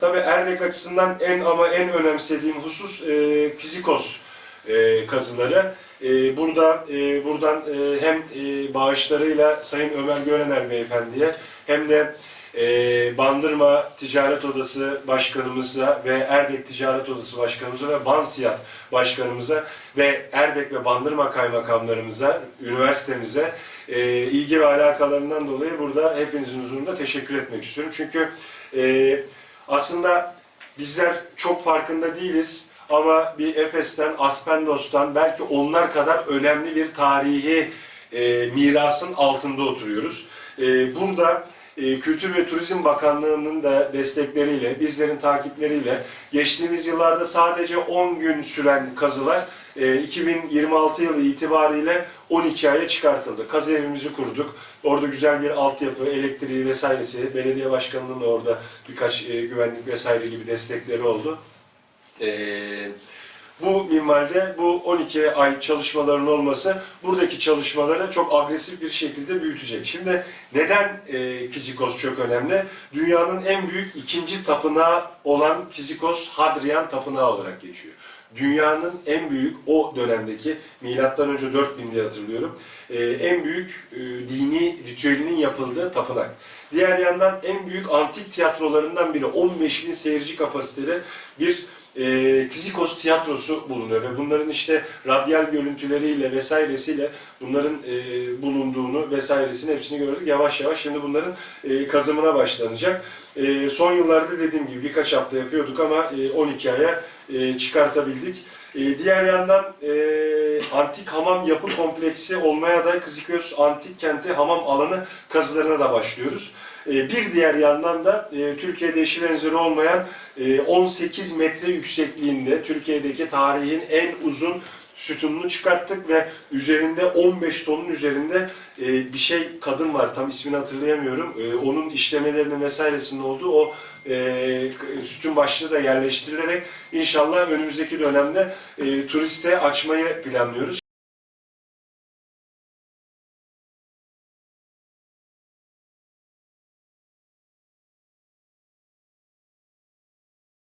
Tabii Erdek açısından en ama en önemsediğim husus e, Kizikos e, kazıları. E, burada e, buradan e, hem e, bağışlarıyla Sayın Ömer Görener Beyefendi'ye hem de e, Bandırma Ticaret Odası Başkanımıza ve Erdek Ticaret Odası Başkanımıza ve Bansiyat Başkanımıza ve Erdek ve Bandırma Kaymakamlarımıza, üniversitemize e, ilgi ve alakalarından dolayı burada hepinizin huzurunda teşekkür etmek istiyorum. Çünkü e, aslında bizler çok farkında değiliz ama bir Efes'ten, Aspendos'tan belki onlar kadar önemli bir tarihi e, mirasın altında oturuyoruz. E, burada Kültür ve Turizm Bakanlığı'nın da destekleriyle, bizlerin takipleriyle geçtiğimiz yıllarda sadece 10 gün süren kazılar e, 2026 yılı itibariyle 12 aya çıkartıldı. Kazı evimizi kurduk. Orada güzel bir altyapı, elektriği vesairesi, belediye başkanının da orada birkaç e, güvenlik vesaire gibi destekleri oldu. Eee bu minvalde bu 12 ay çalışmaların olması buradaki çalışmaları çok agresif bir şekilde büyütecek. Şimdi neden e, Kizikos çok önemli? Dünyanın en büyük ikinci tapınağı olan Kizikos Hadrian Tapınağı olarak geçiyor. Dünyanın en büyük o dönemdeki milattan önce 4000 diye hatırlıyorum. e, en büyük e, dini ritüelinin yapıldığı tapınak. Diğer yandan en büyük antik tiyatrolarından biri 15 bin seyirci kapasiteli bir e, tiyatrosu bulunuyor ve bunların işte radyal görüntüleriyle vesairesiyle bunların e, bulunduğunu vesairesini hepsini gördük. Yavaş yavaş şimdi bunların e, kazımına başlanacak. E, son yıllarda dediğim gibi birkaç hafta yapıyorduk ama e, 12 aya e, çıkartabildik. E, diğer yandan e, antik hamam yapı kompleksi olmaya da Kizikos Antik Kenti hamam alanı kazılarına da başlıyoruz. E, bir diğer yandan da e, Türkiye'de eşi benzeri olmayan e, 18 metre yüksekliğinde Türkiye'deki tarihin en uzun sütununu çıkarttık ve üzerinde 15 tonun üzerinde e, bir şey kadın var tam ismini hatırlayamıyorum. E, onun işlemelerinin vesairesinin olduğu o e, sütun başlığı da yerleştirilerek inşallah önümüzdeki dönemde e, turiste açmayı planlıyoruz.